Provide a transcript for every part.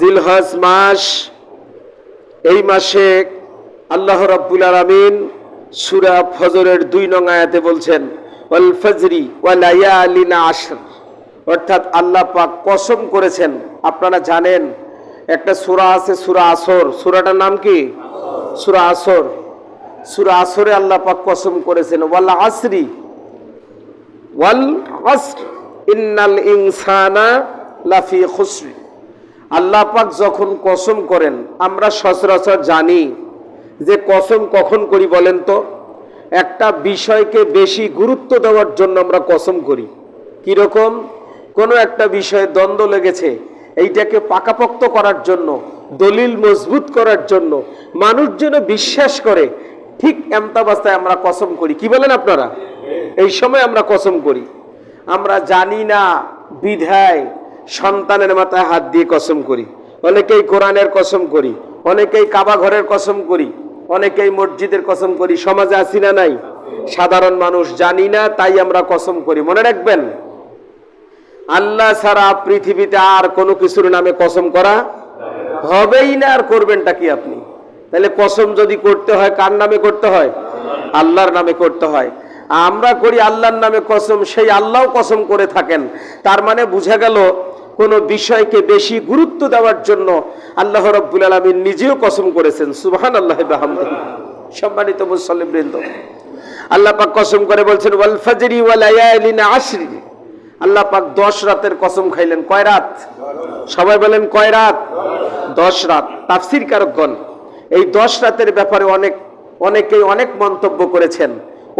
জিলহজ মাস, এই মাসে আল্লাহ রাব্বুল আলামিন সূরা ফজরের দুই নং আয়াতে বলছেন, ওয়াল ফজরি ওয়া লায়ালিন আশর অর্থাৎ আল্লাহ পাক কসম করেছেন, আপনারা জানেন, একটা সূরা আছে সূরা আসর। সূরাটার নাম কি? সূরা আসর। সূরা আসরে আল্লাহ পাক কসম করেছেন, ওয়াল আসরি। ওয়াল আসর। ইন্নাল ইনসানা লাফি খুসরি। আল্লাহ পাক যখন কসম করেন, আমরা সচরাচর জানি যে কসম কখন করি বলেন তো? একটা বিষয়কে বেশি গুরুত্ব দেওয়ার জন্য আমরা কসম করি। কীরকম? কোনো একটা বিষয়ে দ্বন্দ্ব লেগেছে, এইটাকে পাকাপোক্ত করার জন্য, দলিল মজবুত করার জন্য, মানুষ যেন বিশ্বাস করে, ঠিক এমতাবস্থায় আমরা কসম করি। কি বলেন আপনারা? এই সময় আমরা কসম করি। আমরা জানি না বিধায় সন্তানের মাথায় হাত দিয়ে কসম করি। অনেকেই কোরআনের কসম করি, অনেকেই কাবা ঘরের কসম করি, অনেকেই মসজিদের কসম করি। সমাজে আসি না নাই? সাধারণ মানুষ জানি না, তাই আমরা কসম করি। মনে রাখবেন, আল্লাহ ছাড়া পৃথিবীতে আর কোনো কিছুর নামে কসম করা হবেই না, আর করবেনটা কি আপনি? তাহলে কসম যদি করতে হয়, কার নামে করতে হয়? আল্লাহর নামে করতে হয়। আমরা করি আল্লাহর নামে কসম, সেই আল্লাহ কসম করে থাকেন। তার মানে বুঝা গেল কোনো বিষয়কে বেশি গুরুত্ব দেওয়ার জন্য আল্লাহ রব্বুল আলমিন নিজেও কসম করেছেন সুবহান আল্লাহ সম্মানিত মুসল্লিম বৃন্দ, আল্লাহ পাক কসম করে বলছেন, ওয়াল ফাজরি ওয়াল লায়ালিন আশরি। আল্লাহ পাক দশ রাতের কসম খাইলেন, কয় রাত? সবাই বলেন, কয় রাত? দশ রাত। তাফসির কারকগণ এই দশ রাতের ব্যাপারে অনেক, অনেকেই অনেক মন্তব্য করেছেন।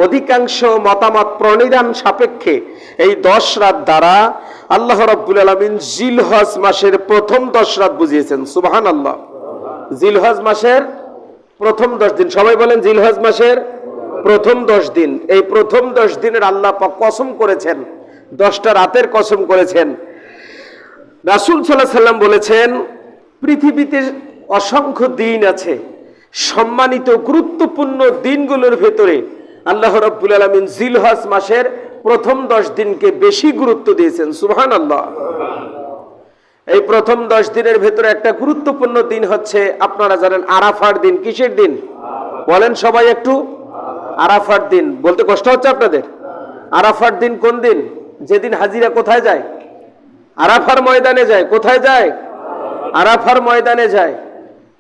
অধিকাংশ মতামত প্রণিধান সাপেক্ষে এই দশ রাত দ্বারা আল্লাহ রব্বুল আলমিন জিলহজ মাসের প্রথম দশ রাত বুঝিয়েছেন সুবাহান আল্লাহ জিলহজ মাসের প্রথম দশ দিন। সবাই বলেন জিলহজ মাসের প্রথম দশ দিন। এই প্রথম দশ দিনের আল্লাহ কসম করেছেন, দশটা রাতের কসম করেছেন। রাসুল সাল্লাহ সাল্লাম বলেছেন, পৃথিবীতে অসংখ্য দিন আছে, সম্মানিত, গুরুত্বপূর্ণ দিনগুলোর ভেতরে আল্লাহ রব্বুল আলমিন জিলহজ মাসের প্রথম দশ দিনকে বেশি গুরুত্ব দিয়েছেন সুবহান আল্লাহ এই প্রথম দশ দিনের ভেতরে একটা গুরুত্বপূর্ণ দিন হচ্ছে, আপনারা জানেন আরাফার দিন, কিসের দিন? বলেন সবাই একটু। আরাফার দিন, বলতে কষ্ট হচ্ছে আপনাদের? আরাফার দিন কোন দিন? যেদিন হাজিরা কোথায় যায়? আরাফার ময়দানে যায়, কোথায় যায়? আরাফার ময়দানে যায়।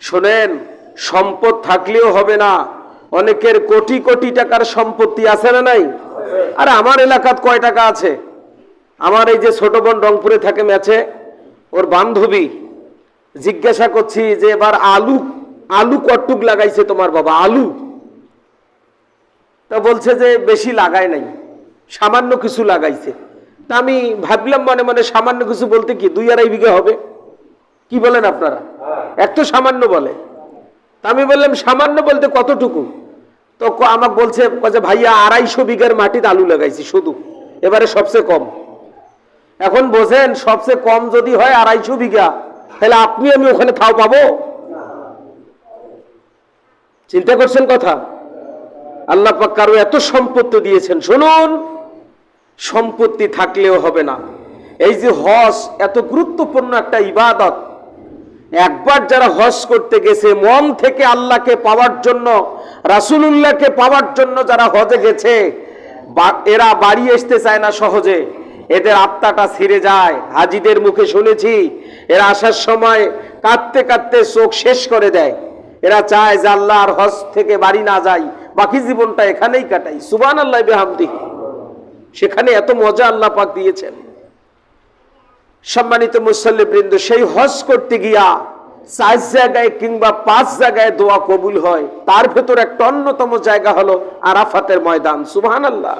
শোনেন, সম্পদ থাকলেও হবে না। অনেকের কোটি কোটি টাকার সম্পত্তি আছে না নাই? আর আমার এলাকাত কয় টাকা আছে? আমার এই যে ছোট বোন রংপুরে থাকে ম্যাচে ওর বান্ধবী জিজ্ঞাসা করছি যে এবার আলু আলু কটুক লাগাইছে তোমার বাবা? আলু। তা বলছে যে বেশি লাগায় নাই সামান্য কিছু লাগাইছে। তা আমি ভাবলাম মনে মনে সামান্য কিছু বলতে কি দুই আড়াই বিঘা হবে? কি বলেন আপনারা? এক তো সামান্য বলে। তা আমি বললাম সামান্য বলতে কতটুকু? তো আমাকে বলছে ভাইয়া আড়াইশো বিঘার মাটিতে আলু লাগাইছি শুধু, এবারে সবচেয়ে কম। এখন বোঝেন, সবচেয়ে কম যদি হয় আড়াইশো বিঘা, তাহলে আপনি আমি ওখানে থাও পাবো? চিন্তা করছেন কথা? আল্লাহ কারও এত সম্পত্তি দিয়েছেন, শুনুন। সম্পত্তি থাকলেও হবে না। এই যে হজ, এত গুরুত্বপূর্ণ একটা ইবাদত একবার যারা হজ করতে গেছে, মন থেকে আল্লাহকে পাওয়ার জন্য, রাসুলুল্লাহকে পাওয়ার জন্য যারা হজে গেছে এরা বাড়ি আসতে চায় না সহজে। এদের আত্মাটা ছিঁড়ে যায়। হাজিদের মুখে শুনেছি, এরা আসার সময় কাঁদতে কাঁদতে চোখ শেষ করে দেয়। এরা চায় যে আল্লাহ আর হজ থেকে বাড়ি না যাই, বাকি জীবনটা এখানেই কাটাই। সুবান আল্লাহ বেহামদি সেখানে এত মজা আল্লাহ পাক দিয়েছেন। সম্মানিত মুসল্লি বৃন্দ সেই হজ করতে গিয়া চার জায়গায় কিংবা পাঁচ জায়গায় দোয়া কবুল হয়। তার ভেতর একটা অন্যতম জায়গা হলো আরাফাতের ময়দান। সুবহান আল্লাহ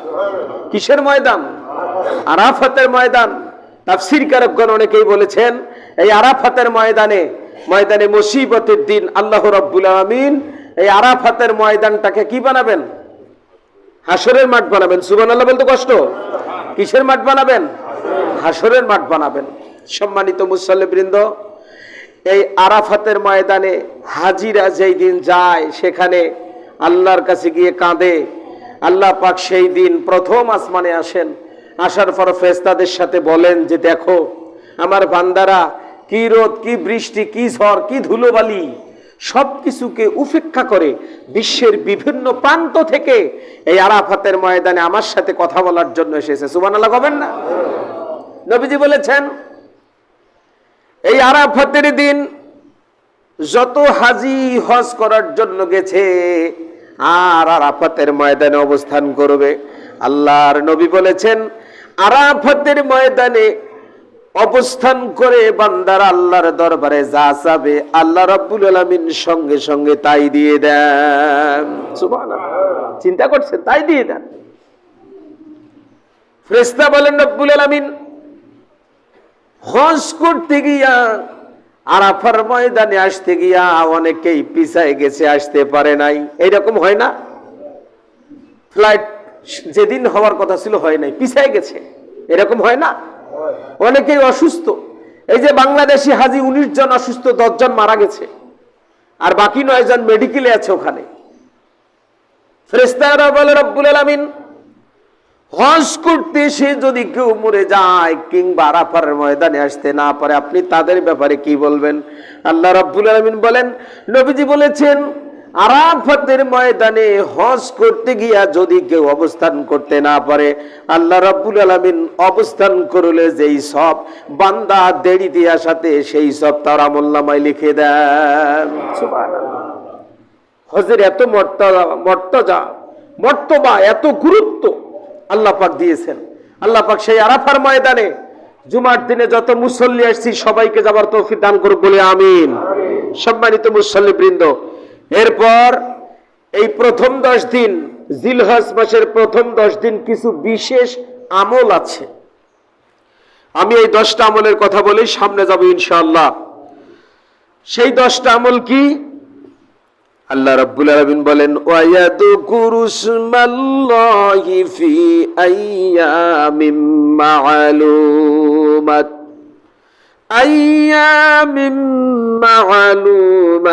কিসের ময়দান? আরাফাতের ময়দান। তাফসির কারকগণ অনেকেই বলেছেন, এই আরাফাতের ময়দানে ময়দানে মুসিবতের দিন, আল্লাহ রব্বুল আমিন এই আরাফাতের ময়দানটাকে কি বানাবেন? হাসরের মাঠ বানাবেন। সুবান আল্লাহ বলতে কষ্ট? কিসের মাঠ বানাবেন? হাসরের মাঠ বানাবেন। সম্মানিত মুসল্লিবৃন্দ, এই আরাফাতের ময়দানে হাজিরা যেই দিন যায়, সেখানে আল্লাহর কাছে গিয়ে কাঁদে। আল্লাহ পাক সেই দিন প্রথম আসমানে আসেন। আসার পর ফেরেশতাদের সাথে বলেন যে, দেখো, আমার বান্দারা কি রোদ, কি বৃষ্টি, কি ঝড়, কি ধুলোবালি সব কিছুকে উপেক্ষা করে বিশ্বের বিভিন্ন প্রান্ত থেকে এই আরাফাতের ময়দানে আমার সাথে কথা বলার জন্য এসেছে। সুবহানাল্লাহ কবেন না? নবীজি বলেছেন, এই আরাফাতের দিন যত হাজি হজ করার জন্য গেছে, আর আরাফাতের ময়দানে অবস্থান করবে। আল্লাহর নবী বলেছেন, আরাফাতের ময়দানে অবস্থান করে বান্দার আল্লাহর দরবারে যা চাবে, আল্লাহ রাব্বুল আলামিন সঙ্গে সঙ্গে তাই দিয়ে দেন। চিন্তা করছেন, তাই দিয়ে দেন। ফেরেশতা বলেন, রব্বুল আলামিন হজ করতে গিয়া, আরাফার ময়দানে আসতে গিয়া অনেকেই পিছায় গেছে, আসতে পারে নাই। এইরকম হয় না? ফ্লাইট যেদিন হওয়ার কথা ছিল হয় নাই, পিছায় গেছে। এরকম হয় না? অনেকেই অসুস্থ। এই যে বাংলাদেশি হাজি উনিশ জন অসুস্থ, দশ জন মারা গেছে। আর বাকি নয় জন মেডিকেলে আছে ওখানে। ফেরেস্তারা বলে, রব্বুল আলামিন হজ করতে সে যদি কেউ মরে যায় কিংবা আরাফার ময়দানে আসতে না পারে, আপনি তাদের ব্যাপারে কি বলবেন? আল্লাহ রাব্বুল আলামিন বলেন, নবীজি বলেছেন, আরাফাতের ময়দানে হজ করতে গিয়া যদি কেউ অবস্থান করতে না পারে, আল্লাহ রাব্বুল আলামিন অবস্থান করলে যেই সব বান্দা দেরি দেওয়ার সাথে সেই সব তার আমল্লামায় লিখে দেন। হজের এত মর্যাদা মর্তবা এত গুরুত্ব। আল্লাহ পাক দিয়েছেন। আল্লাহ পাক সেই আরাফার ময়দানে জুমার দিনে যত মুসল্লি আসছি, সবাইকে যাবার তৌফিক দান করুক বলে আমিন। সম্মানিত মুসল্লি বৃন্দ এরপর এই প্রথম দশ দিন, জিলহজ মাসের প্রথম দশ দিন কিছু বিশেষ আমল আছে। আমি এই দশটা আমলের কথা বলি সামনে যাব ইনশাআল্লাহ। সেই দশটা আমল কি? আল্লাহ রাব্বুল আলামিন বলেন ওয়ায়াদকুরু ইসমাল্লাহি ফি আইয়ামিম মা'লুমাত। আইয়ামিম মা'লুমাতিন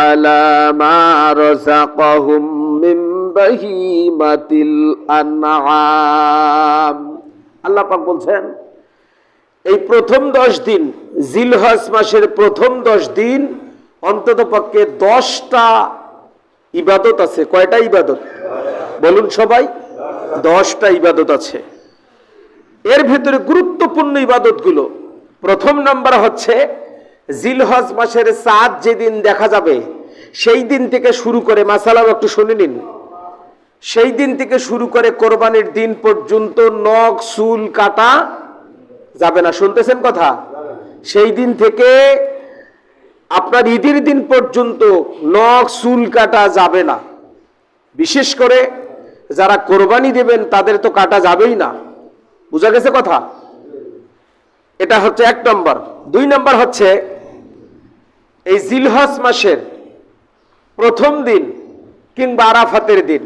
আলা মা রাযাকাহুম মিন বাহিমাতিল আনআম। আল্লাহ পাক বলছেন, এই প্রথম দশ দিন, জিলহজ মাসের প্রথম দশ দিন অন্তত পক্ষে দশটা ইবাদত আছে। কয়টা ইবাদত? বলুন সবাই, দশটা ইবাদত আছে। এর ভেতরে গুরুত্বপূর্ণ ইবাদতগুলো। প্রথম নাম্বার হচ্ছে, জিলহজ মাসের চাঁদ যেদিন দেখা যাবে, সেই দিন থেকে শুরু করে, মাসালাও একটু শুনে নিন। সেই দিন থেকে শুরু করে কোরবানির দিন পর্যন্ত নখ, চুল, কাটা যাবে না। শুনতেছেন কথা? সেই দিন থেকে আপনার ঈদের দিন পর্যন্ত নখ, চুল কাটা যাবে না। বিশেষ করে যারা কোরবানি দেবেন, তাদের তো কাটা যাবেই না। বুঝা গেছে কথা? এটা হচ্ছে এক নম্বর। দুই নম্বর হচ্ছে, এই জিলহস মাসের প্রথম দিন কিংবা আরাফাতের দিন,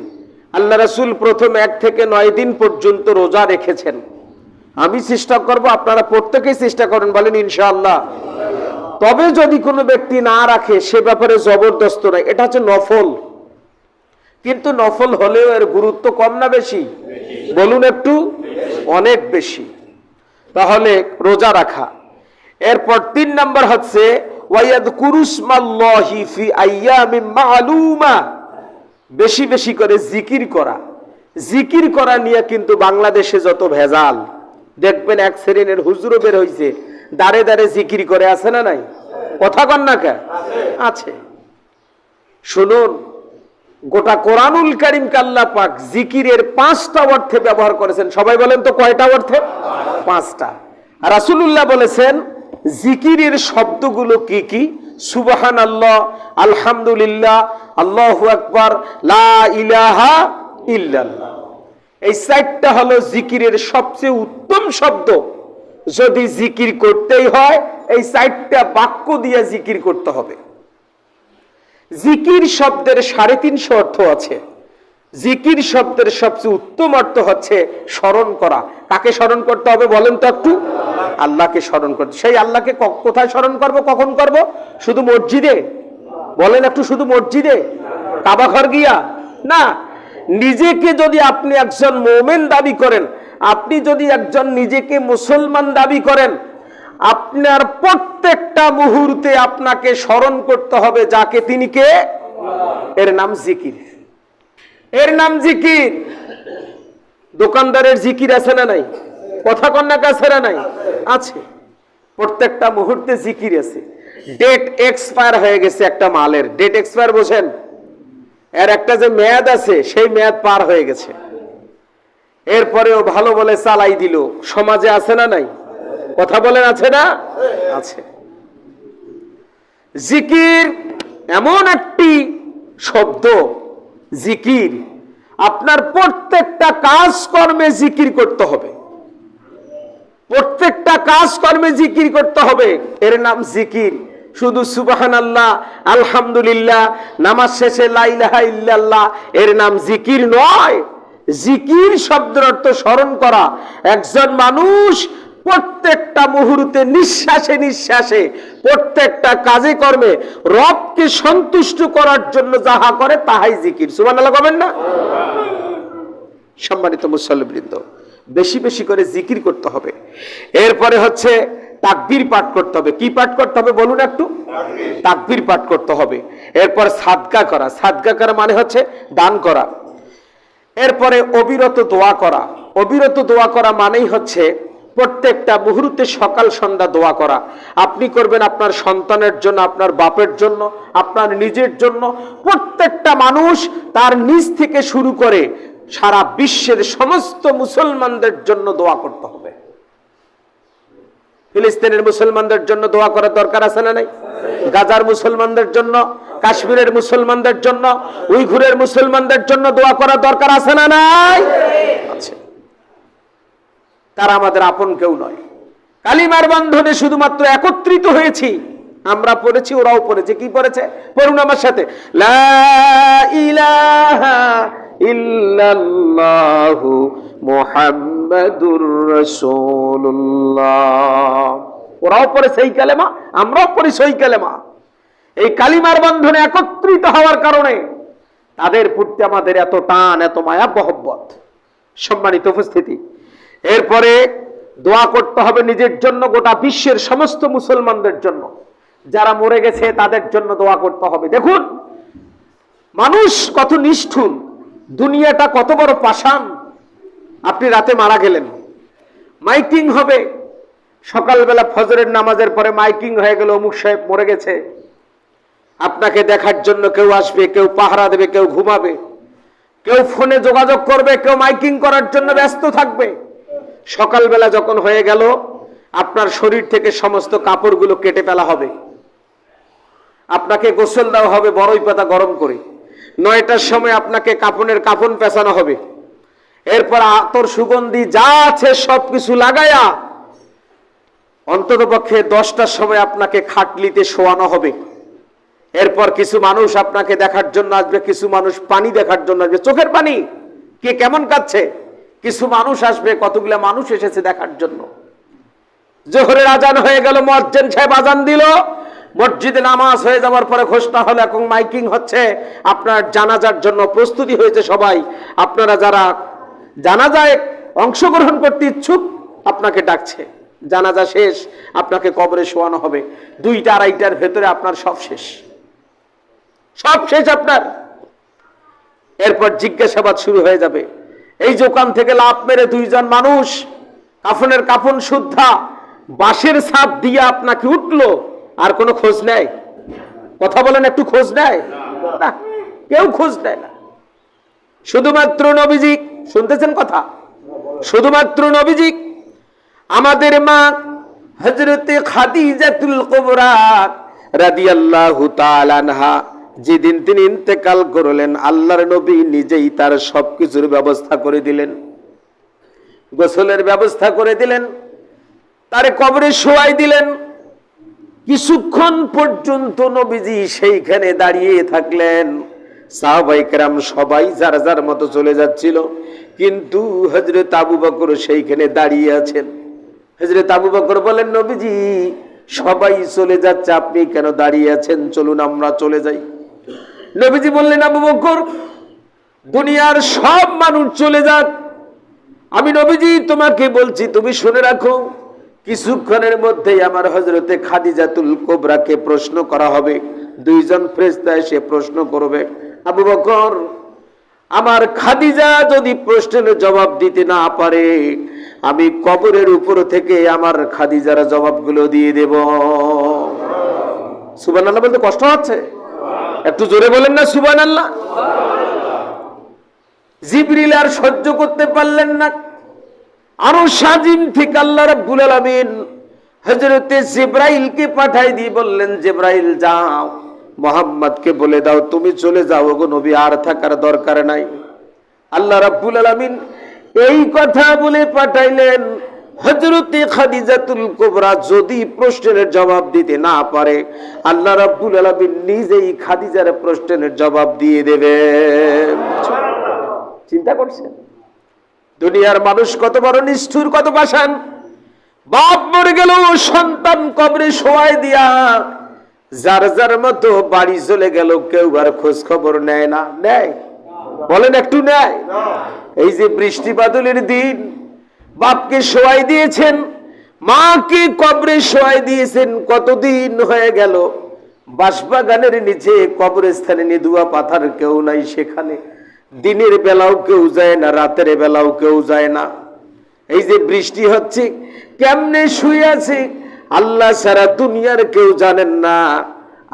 আল্লাহ রাসূল প্রথম এক থেকে নয় দিন পর্যন্ত রোজা রেখেছেন। আমি চেষ্টা করব, আপনারা প্রত্যেকেই চেষ্টা করেন বলেন ইনশাআল্লাহ। তবে যদি কোনো ব্যক্তি না রাখে, সে ব্যাপারে জবরদস্ত নয়। এটা হচ্ছে নফল। কিন্তু নফল হলেও এর গুরুত্ব কম না বেশি? বলুন একটু, অনেক বেশি। তাহলে রোজা রাখা। এরপর তিন নাম্বার হচ্ছে বেশি বেশি করে জিকির করা। জিকির করা নিয়ে কিন্তু বাংলাদেশে যত ভেজাল। দেখবেন এক শ্রেণির হুজুরও বের হইছে। দাঁড়ে দাঁড়ে জিকির করে আছে না নাই? কথা কন না কে আছে। শুনুন, গোটা কোরআনুল করিম কাল্লা পাক জিকিরের পাঁচটা অর্থে ব্যবহার করেছেন। সবাই বলেন তো কয়টা অর্থে? পাঁচটা। রাসূলুল্লাহ বলেছেন, জিকিরের শব্দগুলো কি কি? সুবাহান আল্লাহ আলহামদুলিল্লাহ, আল্লাহ আকবর এই চারটা হলো জিকিরের সবচেয়ে উত্তম শব্দ। যদি জিকির করতেই হয়, এই চারটা বাক্য দিয়ে জিকির করতে হবে। জিকির শব্দের সাড়ে তিনশো অর্থ আছে। জিকির শব্দের সবচেয়ে উত্তম অর্থ হচ্ছে স্মরণ করা। কাকে স্মরণ করতে হবে বলেন তো একটু? আল্লাহকে স্মরণ করতে। সেই আল্লাহকে কোথায় স্মরণ করব, কখন করব? শুধু মসজিদে? বলেন একটু শুধু মসজিদে? কাবা ঘর গিয়া? না, নিজেকে যদি আপনি একজন মোমেন দাবি করেন আপনি যদি একজন নিজেকে মুসলমান দাবি করেন, আপনার প্রত্যেকটা মুহূর্তে আপনাকে স্মরণ করতে হবে যাকে তিনি কে? এর নাম জিকির। এর নাম জিকির। দোকানদারের জিকির আছে না নাই? কথা কন্যা কাছে না নাই? আছে। প্রত্যেকটা মুহূর্তে জিকির আছে। ডেট এক্সপায়ার হয়ে গেছে একটা মালের। ডেট এক্সপায়ার বোঝেন? এর একটা যে মেয়াদ আছে, সেই মেয়াদ পার হয়ে গেছে। এরপরেও ভালো বলে চালাই দিল। সমাজে আছে না নাই? কথা বলেন, আছে না? আছে। জিকির এমন একটি শব্দ, জিকির। আপনার প্রত্যেকটা কাজকর্মে জিকির করতে হবে। প্রত্যেকটা কাজকর্মে জিকির করতে হবে। এর নাম জিকির। শুধু সুবাহান আল্লাহ আলহামদুলিল্লাহ, নামাজ শেষে লাইলাহা ইল্লাল্লাহ, এর নাম জিকির নয়। জিকির শব্দের অর্থ স্মরণ করা। একজন মানুষ প্রত্যেকটা মুহূর্তে নিঃশ্বাসে নিঃশ্বাসে প্রত্যেকটা কাজে কর্মে রবকে সন্তুষ্ট করার জন্য যাহা করে, তাহাই জিকির। সুবান আল্লাহ করবেন না? সম্মানিত মুসল্লিবৃন্দ, বেশি বেশি করে জিকির করতে হবে। এরপরে হচ্ছে তাকবির পাঠ করতে হবে। কি পাঠ করতে হবে বলুন একটু? তাকবির পাঠ করতে হবে। এরপর সাদকা করা। সাদকা করা মানে হচ্ছে দান করা। এরপরে অবিরত দোয়া করা। অবিরত দোয়া করা মানেই হচ্ছে প্রত্যেকটা মুহূর্তে সকাল সন্ধ্যা দোয়া করা। আপনি করবেন আপনার সন্তানের জন্য, আপনার বাপের জন্য, আপনার নিজের জন্য। প্রত্যেকটা মানুষ তার নিজ থেকে শুরু করে সারা বিশ্বের সমস্ত মুসলমানদের জন্য দোয়া করতে হবে। ফিলিস্তিনের মুসলমানদের জন্য দোয়া করার দরকার আছে না নাই? গাজার মুসলমানদের জন্য কাশ্মীরের মুসলমানদের জন্য, উইঘুরের মুসলমানদের জন্য দোয়া করার দরকার আছে না নাই? তারা আমাদের আপন কেউ নয়। কালিমার বন্ধনে শুধুমাত্র একত্রিত হয়েছি। আমরা পড়েছি, ওরাও পড়েছে। কি পড়েছে? পড়ুন আমার সাথে। ওরাও পড়ে সেই কালেমা, আমরাও পড়ি সেই কালেমা। এই কালিমার বন্ধনে একত্রিত হওয়ার কারণে তাদের প্রতি আমাদের এত টান, এত মায়া বহব্বত সম্মানিত উপস্থিতি। এরপরে দোয়া করতে হবে নিজের জন্য, গোটা বিশ্বের সমস্ত মুসলমানদের জন্য। যারা মরে গেছে, তাদের জন্য দোয়া করতে হবে। দেখুন, মানুষ কত নিষ্ঠুর, দুনিয়াটা কত বড় পাষাণ। আপনি রাতে মারা গেলেন, মাইকিং হবে। সকালবেলা ফজরের নামাজের পরে মাইকিং হয়ে গেল, অমুক সাহেব মরে গেছে। আপনাকে দেখার জন্য কেউ আসবে, কেউ পাহারা দেবে, কেউ ঘুমাবে, কেউ ফোনে যোগাযোগ করবে, কেউ মাইকিং করার জন্য ব্যস্ত থাকবে। সকালবেলা যখন হয়ে গেল, আপনার শরীর থেকে সমস্ত কাপড়গুলো কেটে ফেলা হবে। আপনাকে গোসল দেওয়া হবে বড়ই পাতা গরম করে। নয়টার সময় আপনাকে কাপনের কাপন পেঁচানো হবে। এরপর আতর সুগন্ধি যা আছে সব কিছু লাগায়া অন্তত পক্ষে দশটার সময় আপনাকে খাটলিতে শোয়ানো হবে। এরপর কিছু মানুষ আপনাকে দেখার জন্য আসবে, কিছু মানুষ পানি দেখার জন্য আসবে। চোখের পানি? কে কেমন কাচ্ছে কিছু মানুষ আসবে, কতগুলা মানুষ এসেছে দেখার জন্য। জোহরের আজান হয়ে গেল মজ্জেন সাহেব আজান দিল। মসজিদে নামাজ হয়ে যাওয়ার পরে ঘোষণা হলো, এখন মাইকিং হচ্ছে। আপনার জানাজার জন্য প্রস্তুতি হয়েছে সবাই। আপনারা যারা জানাজায় অংশগ্রহণ করতে ইচ্ছুক, আপনাকে ডাকছে। জানাজা শেষ, আপনাকে কবরে শোয়ানো হবে। দুইটা আড়াইটার ভেতরে আপনার সব শেষ। সব শেষ আপনার। এরপর জিজ্ঞাসাবাদ শুরু হয়ে যাবে। এই দোকান থেকে লাভ মেরে দুইজন মানুষ, কাফনের কাফন শুদ্ধা, বাঁশের ছাপ দিয়ে আপনাকে উঠল, আর কোনো খোঁজ নেয়? কথা বলেন, একটু খোঁজ নেয়? না, কেউ খোঁজ নেয় না। শুধুমাত্র নবীজি, শুনতেছেন কথা? শুধুমাত্র নবীজি, আমাদের মা হজরতে খাদিজাতুল কুবরা রাদিয়াল্লাহু তাআলা আনহা যেদিন তিনি ইন্তেকাল করলেন, আল্লাহর নবী নিজেই তার সবকিছুর ব্যবস্থা করে দিলেন। গোসলের ব্যবস্থা করে দিলেন, তারে কবরে শোয়াই দিলেন। কিছুক্ষণ পর্যন্ত নবীজি সেইখানে দাঁড়িয়ে থাকলেন। সাহবাইকরাম সবাই যার যার মতো চলে যাচ্ছিল, কিন্তু হজরত আবু বকর সেইখানে দাঁড়িয়ে আছেন। হজরত আবু বকর বলেন, নবীজি, সবাই চলে যাচ্ছে, আপনি কেন দাঁড়িয়ে আছেন? চলুন, আমরা চলে যাই। নবীজি বললেন, আবু বকর, দুনিয়ার সব মানুষ চলে যাক। আমি নবীজি তোমাকে বলছি, তুমি শুনে রাখো। কিছুক্ষণের মধ্যেই আমার হজরতে খাদিজাতুল কোবরাকে প্রশ্ন করা হবে। দুইজন ফ্রেস্তা এসে প্রশ্ন করবে, আবু বকর, আমার খাদিজা যদি প্রশ্নের জবাব দিতে না পারে, আমি কবরের উপর থেকে আমার খাদিজার জবাবগুলো দিয়ে দেব। সুবান বলতে কষ্ট হচ্ছে? একটু জোরে বলেন না সুবান আল্লাহ জিবরিল আর সহ্য করতে পারলেন না। আরও সাজিম ঠিক আল্লাহ রাব্বুল আলামিন হযরতে জিব্রাইলকে পাঠাই দিয়ে বললেন, জিব্রাইল, যাও। মোহাম্মদকে বলে দাও, তুমি চলে যাও। গো নবী, আর থাকার দরকার নাই। আল্লাহ রাব্বুল আলামিন এই কথা বলে পাঠাইলেন। হজরতে খাদিজাতুল কুবরা যদি প্রশ্নের জবাব দিতে না পারে আল্লাহ রাব্বুল আলামিন নিজেই খাদিজার প্রশ্নের জবাব দিয়ে দেবে চিন্তা করছেন? দুনিয়ার মানুষ কত বড় নিষ্ঠুর কত পাশান বাপ মরে গেল সন্তান কবরে শোয়াই দিয়া যার যার মতো বাড়ি চলে গেল কেউ আর খোঁজ খবর নেয় না। নেয়? বলেন একটু নেয়? এই যে বৃষ্টি বাদলের দিন বাপকে শোয়াই দিয়েছেন, মাকে কবরে শোয়াই দিয়েছেন, কতদিন হয়ে গেল। বাঁশবাগানের নিচে কবরস্থানে নিদুয়া পাথার কেউ নাই সেখানে। দিনের বেলাও কেউ যায় না, রাতের বেলাও কেউ যায় না। এই যে বৃষ্টি হচ্ছে, কেমনে শুয়ে আছে? আল্লাহ সারা দুনিয়ার কেউ জানেন না।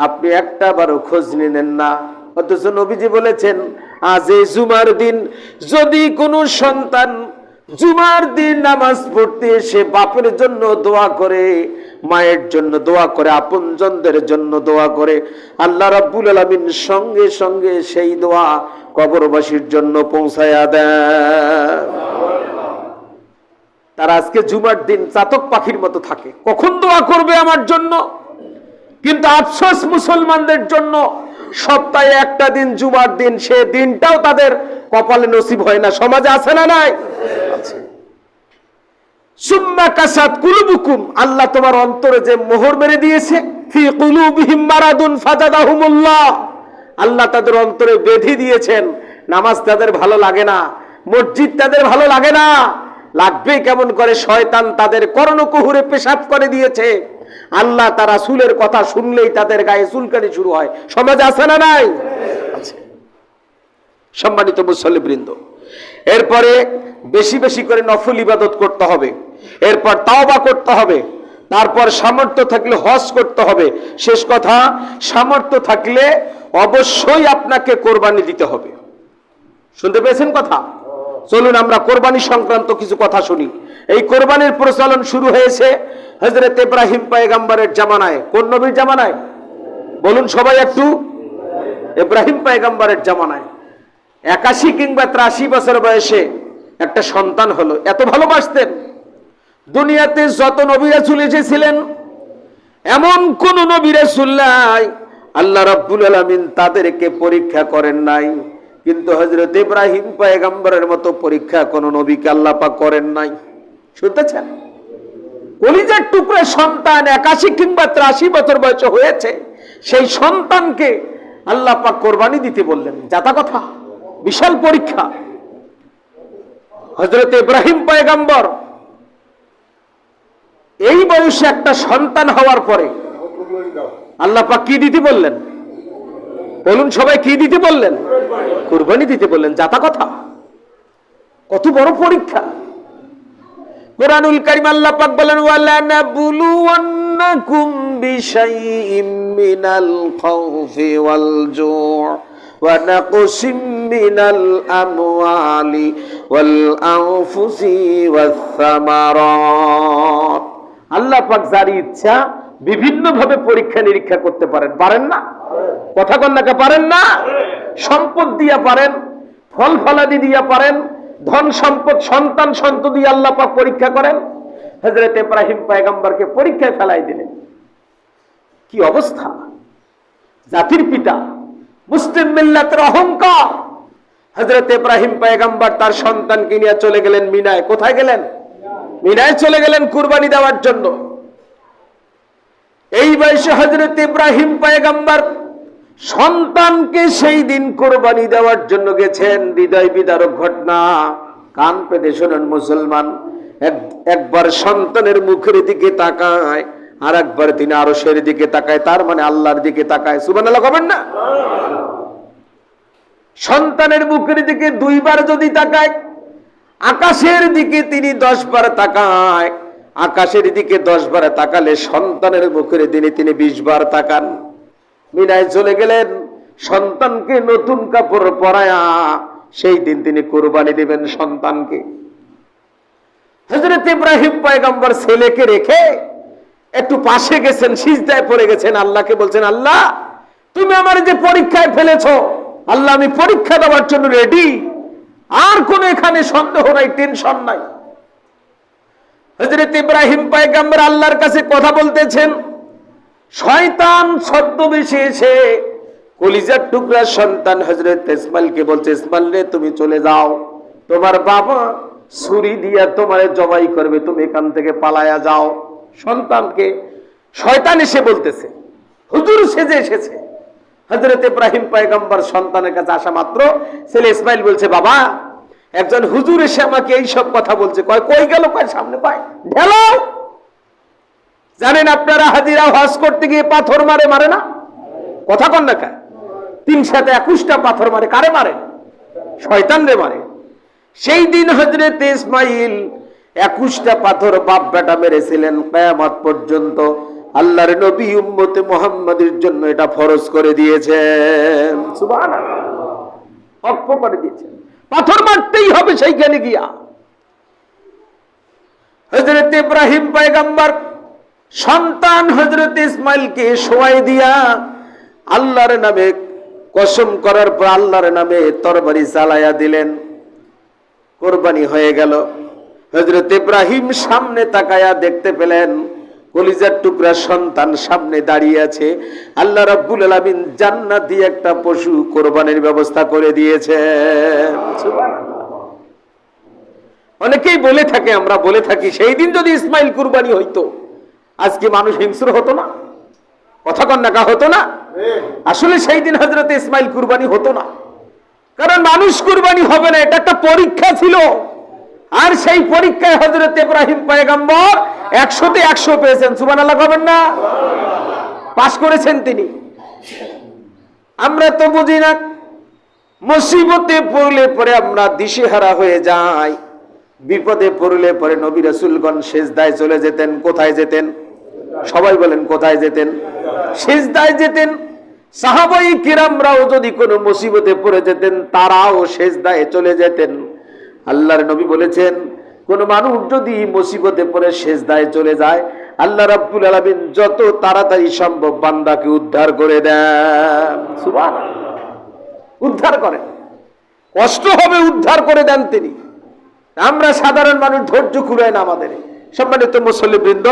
আপনি একটা বারও খোঁজ নিলেন না। অথচ নবীজি বলেছেন, আজ এই জুমার দিন যদি কোনো সন্তান জুমার দিন নামাজ পড়তে সে বাপের জন্য দোয়া করে, মায়ের জন্য দোয়া করে, আপনজনদের জন্য দোয়া করে। আল্লাহ রাব্বুল আলামিন সঙ্গে সঙ্গে সেই দোয়া কবরবাসীর জন্য পৌঁছায়া দেন। তারা আজকে জুমার দিন চাতক পাখির মতো থাকে। কখন দোয়া করবে আমার জন্য? কিন্তু আফসোস মুসলমানদের জন্য সপ্তাহে একটা দিন, জুমার দিন, সে দিনটাও তাদের কপালে নসিব হয় না। সমাজে আছে না নাই। আল্লাহ তোমার অন্তরে যে মোহর মেরে দিয়েছে আল্লাহ তাদের অন্তরে বেঁধে দিয়েছেন। নামাজ তাদের ভালো লাগে না, মসজিদ তাদের ভালো লাগে না। লাগবে কেমন করে শয়তান তাদের কর্ণকুহুরে পেশাব করে দিয়েছে। আল্লাহ তারা সুলের কথা শুনলেই তাদের গায়ে চুলকানি শুরু হয়। সমাজ আছে না নাই? আছে। সম্মানিত মুসল্লিবৃন্দ, এরপরে বেশি বেশি করে নফল ইবাদত করতে হবে। এরপর তাওবা করতে হবে। তারপর সামর্থ্য থাকলে হজ করতে হবে। শেষ কথা, সামর্থ্য থাকলে অবশ্যই আপনাকে কোরবানি দিতে হবে। শুনতে পেয়েছেন কথা? চলুন আমরা কোরবানি সংক্রান্ত কিছু কথা শুনি। এই কোরবানির প্রচলন শুরু হয়েছে হজরত ইব্রাহিম পায়গাম্বারের জামানায়। কোন নবীর জামানায়? বলুন সবাই একটু। ইব্রাহিম পায়গাম্বারের জামানায়। একাশি কিংবা ত্রাশি বছর বয়সে একটা সন্তান হলো। এত ভালোবাসতেন। দুনিয়াতে যত নবীরা চলে এসেছিলেন, এমন কোন নবীরা নাই, আল্লাহ রাব্বুল আলামিন তাদেরকে পরীক্ষা করেন নাই, কিন্তু হজরত ইব্রাহিম পায়গাম্বরের মতো পরীক্ষা কোন নবীকে আল্লাহ পাক করেন নাই। শুনতেছেন? কলিজার টুকরে সন্তান একাশি কিংবা ত্রাশি বছর বয়স হয়েছে, সেই সন্তানকে আল্লাহ পাক কোরবানি দিতে বললেন। যাতা কথা, বিশাল পরীক্ষা। হজরত ইব্রাহিম পয়গাম্বর এই বয়সে একটা সন্তান হওয়ার পরে আল্লাহ পাক কি দিতে বললেন? বলুন সবাই কি দিতে বললেন? কোরবানি দিতে বললেন যাতা কথা। কত বড় পরীক্ষা। কোরআনুল কারিম আল্লাহ পাক বলেন ওয়ালা নাবলুওয়ান্নাকুম বিশাইইম মিনাল খাউফি ওয়াল জু' ওয়া নাকসিম মিনাল আমওয়ালি ওয়াল আনফুসি ওয়াস সামারাত। আল্লাহ পাক যার ইচ্ছা বিভিন্ন ভাবে পরীক্ষা নিরীক্ষা করতে পারেন। পারেন না? কথা কন্যাকে পারেন না? সম্পদ দিয়া পারেন, ফল ফলাদি দিয়া পারেন, ধন সম্পদ, সন্তান সন্ততি আল্লাহ পাক পরীক্ষা করেন। হজরত ইব্রাহিম পায়গাম্বরকে পরীক্ষায় ফেলাই দিলেন। কি অবস্থা? জাতির পিতা, মুসলিম মিল্লাতের অহংকার। হজরত ইব্রাহিম পায়গাম্বর তার সন্তানকে নিয়ে চলে গেলেন মিনায়। কোথায় গেলেন? মিনায় চলে গেলেন কুরবানি দেওয়ার জন্য। এই বয়সে হজরত ইব্রাহিম পায়গাম্বর সন্তানকে সেই দিন কোরবানি দেওয়ার জন্য গেছেন। হৃদয় বিদারক ঘটনা। কান পেতে শোনেন মুসলমান। এক- একবার সন্তানের মুখের দিকে তাকায় আর একবার তিনি আরশের দিকে তাকায়, তার মানে আল্লাহর দিকে তাকায়। সুবান আল্লাহ কবেন না? সন্তানের মুখের দিকে দুইবার যদি তাকায় আকাশের দিকে তিনি দশ বার তাকায়। আকাশের দিকে দশ বার তাকালে সন্তানের মুখের দিনে তিনি বিশ বার তাকান। মিনায় চলে গেলেন, সন্তানকে নতুন কাপড় পরায়া। সেই দিন তিনি কোরবানি দিবেন সন্তানকে। হজরত ইব্রাহিম পয়গম্বর ছেলেকে রেখে একটু পাশে গেছেন, সিজদায় পড়ে গেছেন। আল্লাহকে বলছেন, আল্লাহ, তুমি আমার যে পরীক্ষায় ফেলেছ, আল্লাহ, আমি পরীক্ষা দেওয়ার জন্য রেডি আর কোন এখানে সন্দেহ নাই টেনশন নাই। হজরত ইব্রাহিম পয়গম্বর আল্লাহর কাছে কথা বলতেছেন, শয়তান ছদ্মবেশে এসে কলিজার টুকরা সন্তান হজরত ইসমাইলকে বলছে, ইসমাইল রে, তুমি চলে যাও। তোমার বাবা ছুরি দিয়া তোমারে জবাই করবে, তুমি এখান থেকে পালায়া যাও। সন্তানকে, শয়তান এসে বলতেছে। হুজুর সেজে এসেছে। হজরত ইব্রাহিম পয়গম্বর সন্তানের কাছে আসা মাত্র। ছেলে ইসমাইল বলছে, বাবা, একজন হুজুর এসে আমাকে এই সব কথা বলছে। কয়, কই গেল? কয়, সামনে পায়। ঢেলাও জানেন আপনারা হাজিরা হজ করতে গিয়ে পাথর মারে মারে না? কথা কন না কেন? তিন সাথে একুশটা পাথর মারে, কারে মারে? শয়তান রে মারে। সেই দিন হজরত ইসমাইল একুশটা পাথর বাপ বেটা মেরেছিলেন। কেয়ামত পর্যন্ত আল্লাহর নবী উম্মতে মোহাম্মদের জন্য এটা ফরজ করে দিয়েছেন। অক্ষ করে দিয়েছেন। পাথর মারতেই হবে সেইখানে গিয়া। হজরত ইব্রাহিম পয়গম্বর সন্তান হজরত ইসমাইলকে শোয়াই দিয়া আল্লাহর নামে কসম করার পর আল্লাহর নামে তরবারি চালাইয়া দিলেন। কোরবানি হয়ে গেল। হজরত ইব্রাহিম সামনে তাকায়া দেখতে পেলেন কলিজার টুকরা সন্তান সামনে দাঁড়িয়ে আছে। আল্লাহ রাব্বুল আলামিন জান্নাত দিয়ে একটা পশু কোরবানির ব্যবস্থা করে দিয়েছে। অনেকেই বলে থাকে, আমরা বলে থাকি, সেই দিন যদি ইসমাইল কুরবানি হইতো, আজকে মানুষ হিংস্র হতো না কথা কন্যাকা হতো না। আসলে সেই দিন হজরত ইসমাইল কুরবানি হতো না। কারণ মানুষ কুরবানি হবে না, এটা একটা পরীক্ষা ছিল। আর সেই পরীক্ষায় হজরত ইব্রাহিম পয়গম্বর একশোতে একশো পেয়েছেন। সুবান আল্লাহ হবেন না? পাশ করেছেন তিনি। আমরা তো বুঝি না, মুসিবতে পড়লে পরে আমরা দিশেহারা হয়ে যাই। বিপদে পড়লে পরে নবী রসুলগণ সেজদায় চলে যেতেন। কোথায় যেতেন? সবাই বলেন, কোথায় যেতেন? সেজদায় যেতেন। সাহাবাই কিরামরাও যদি কোনো মুসিবতে পড়ে যেতেন, তারাও সেজদায় চলে যেতেন। আল্লাহর নবী বলেছেন, কোন মানুষ যদি মুসিবতে পড়ে সেজদায় চলে যায়, আল্লাহ রাব্বুল আলামিন যত তাড়াতাড়ি সম্ভব বান্দাকে উদ্ধার করে দেন। সুবহানাল্লাহ। উদ্ধার করেন। কষ্ট হবে উদ্ধার করে দেন তিনি। আমরা সাধারণ মানুষ ধৈর্য কুড়ায় না আমাদের। সম্মানিত মুসল্লিবৃন্দ,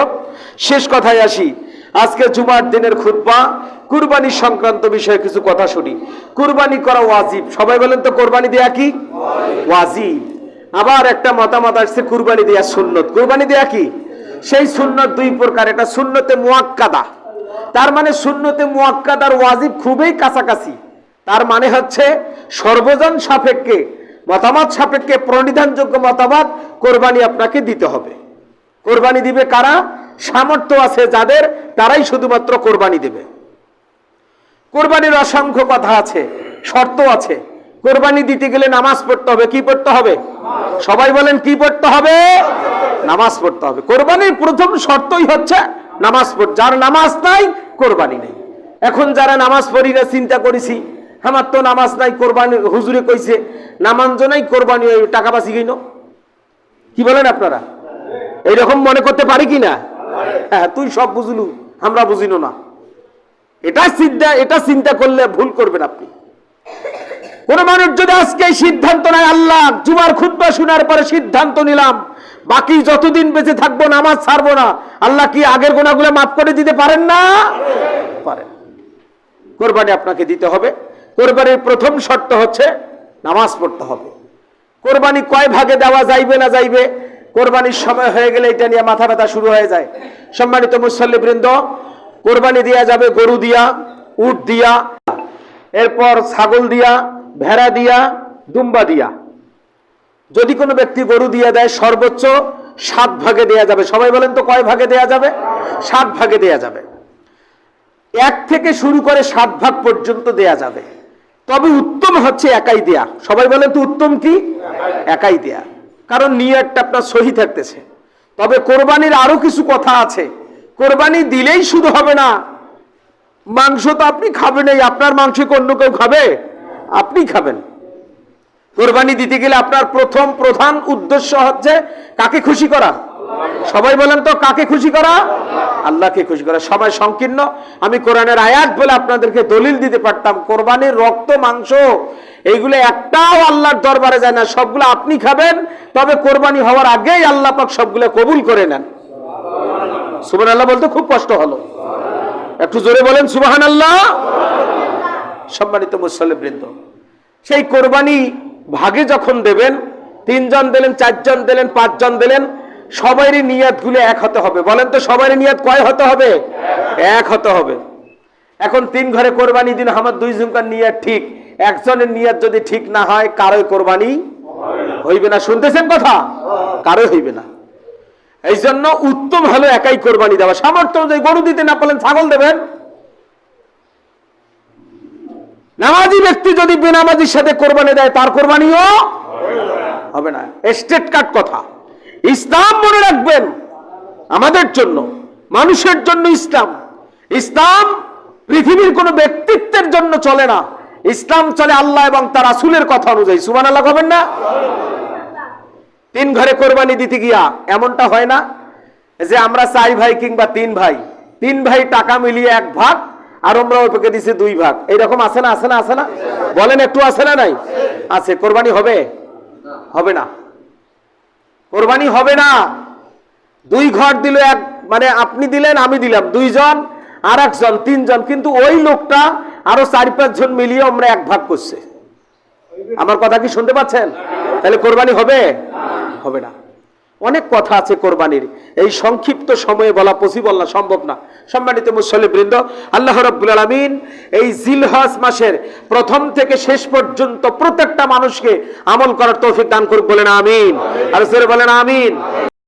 শেষ কথায় আসি। আজকে জুমার দিনের খুতবা, কুরবানি সংক্রান্ত বিষয়ে কিছু কথা শুনি। কুরবানি করা ওয়াজিব। সবাই বলেন তো কোরবানি দেয়া কি? ওয়াজিব। আবার একটা মতামত আসছে, কুরবানি দেয়া সুন্নত। কুরবানি দেয়া কি? সেই সুন্নত দুই প্রকার, এটা সুন্নতে মুয়াক্কাদা। তার মানে সুন্নতে মুয়াক্কাদার ওয়াজিব খুবই কাছাকাছি। তার মানে হচ্ছে সর্বজন সাপেক্ষে, মতামত সাপেক্ষে প্রণিধানযোগ্য মতামত কোরবানি আপনাকে দিতে হবে। কোরবানি দিবে কারা? সামর্থ্য আছে যাদের, তারাই শুধুমাত্র কোরবানি দেবে। কোরবানির অসংখ্য কথা আছে, শর্ত আছে। কোরবানি দিতে গেলে নামাজ পড়তে হবে, কি পড়তে হবে? সবাই বলেন, কি পড়তে হবে? নামাজ পড়তে হবে। কোরবানির প্রথম শর্তই হচ্ছে নামাজ পড়, যার নামাজ নাই, কোরবানি নেই। এখন যারা নামাজ পড়ি না, চিন্তা করেছি, আমার তো নামাজ নাই, কোরবানি হুজুরে কইছে নামাঞ্জ নাই, কোরবানি টাকা বাঁচি গইন কি বলেন আপনারা? এইরকম মনে করতে পারি কি না? হ্যাঁ তুই সব বুঝলু, আমরা বুঝিনো না। এটা চিন্তা এটা চিন্তা করলে ভুল করবেন আপনি। কোন মানুষ যদি আজকে সিদ্ধান্ত নেয়, আল্লাহ জুমার খুদ্া শোনার পরে সিদ্ধান্ত নিলাম, বাকি যতদিন বেঁচে থাকব, নামাজ ছাড়বো না, আল্লাহ কি আগের গোনাগুলো মাফ করে দিতে পারেন না? পারেন। কোরবানি আপনাকে দিতে হবে। কোরবানির প্রথম শর্ত হচ্ছে নামাজ পড়তে হবে। কোরবানি কয় ভাগে দেওয়া যাইবে না যাইবে, কোরবানির সময় হয়ে গেলে এটা নিয়ে মাথা ব্যথা শুরু হয়ে যায়। সম্মানিত মুসল্লিবৃন্দ, কোরবানি দেওয়া যাবে গরু দিয়া, উট দিয়া, এরপর ছাগল দিয়া ভেড়া দিয়া, দুম্বা দিয়া। যদি কোনো ব্যক্তি গরু দিয়ে দেয়, সর্বোচ্চ সাত ভাগে দেয়া যাবে। সবাই বলেন তো কয় ভাগে দেয়া যাবে? সাত ভাগে দেয়া যাবে। এক থেকে শুরু করে সাত ভাগ পর্যন্ত দেয়া যাবে। তবে উত্তম হচ্ছে একাই দেয়া। সবাই বলেন তো উত্তম কি? একাই দেয়া। কারণ নিয়তটা আপনার সহি থাকতেছে। তবে কোরবানির আরও কিছু কথা আছে। কোরবানি দিলেই শুধু হবে না। মাংস তো আপনি খাবেন এই আপনার মাংস অন্য কেউ খাবে? আপনি খাবেন। কোরবানি দিতে গেলে আপনার প্রথম প্রধান উদ্দেশ্য হচ্ছে কাকে খুশি করা? সবাই বলেন তো, কাকে খুশি করা? আল্লাহকে খুশি করা। সবাই সংকীর্ণ। আমি কোরআনের আয়াত বলে আপনাদেরকে দলিল দিতে পারতাম। কোরবানির রক্ত, মাংস, এইগুলো একটাও আল্লাহর দরবারে যায় না। সবগুলো আপনি খাবেন, তবে কোরবানি হওয়ার আগেই আল্লাহ পাক সবগুলো কবুল করে নেন। সুবান আল্লাহ বলতে খুব কষ্ট হলো। একটু জোরে বলেন সুবাহান আল্লাহ সম্মানিত মুসল্লিবৃন্দ, সেই কোরবানি ভাগে যখন দেবেন, তিনজন দিলেন, চারজন দিলেন, পাঁচজন দিলেন সবারই নিয়াতগুলো এক হতে হবে। বলেন তো সবারই নিয়াত কয় হতে হবে? এক হতে হবে। এখন তিন ঘরে কোরবানি দিন, আমার দুই জনকার নিয়াত ঠিক। একজনের নিয়াত যদি ঠিক না হয়, কারোই কোরবানি হইবে না। শুনতেছেন কথা? কারোই হইবে না। এই জন্য উত্তম হলো একাই কোরবানি দেওয়া। সামর্থ্য অনুযায়ী গরু দিতে না পারলেন, ছাগল দেবেন নামাজি ব্যক্তি যদি বেনামাজির সাথে কোরবানি দেয়, তার কোরবানিও হবে না। স্টেট কাট কথা। ইসলাম মনে রাখবেন, আমাদের জন্য, মানুষের জন্য ইসলাম। ইসলাম পৃথিবীর কোনো ব্যক্তিত্বের জন্য চলে না। ইসলাম চলে আল্লাহ এবং তার রাসূলের কথা অনুযায়ী। সুবান আল্লাহ হবেন না? তিন ঘরে কোরবানি দিতে গিয়া এমনটা হয় না যে আমরা চাই ভাই কিংবা তিন ভাই। তিন ভাই টাকা মিলিয়ে এক ভাগ আর আমরা ওই দিছি দুই ভাগ। এইরকম আছে না আছে না আছে না? বলেন একটু আছে না নাই? আছে, কোরবানি হবে? হবে না। কোরবানি হবে না। দুই ঘর দিল এক মানে আপনি দিলেন, আমি দিলাম। দুইজন আর একজন তিনজন, কিন্তু ওই লোকটা আরও চার, পাঁচজন মিলিয়ে আমরা এক ভাগ করছে। আমার কথা কি শুনতে পাচ্ছেন? তাহলে কোরবানি হবে? হবে না। অনেক কথা আছে কোরবানির। এই সংক্ষিপ্ত সময়ে বলা পসিবল না, সম্ভব না। সম্মানিত মুসল্লিবৃন্দ, আল্লাহ রব্বুল আলমিন এই জিলহাস মাসের প্রথম থেকে শেষ পর্যন্ত প্রত্যেকটা মানুষকে আমল করার তৌফিক দান করুক, বলেন আমিন। আর জোরে বলেন আমিন।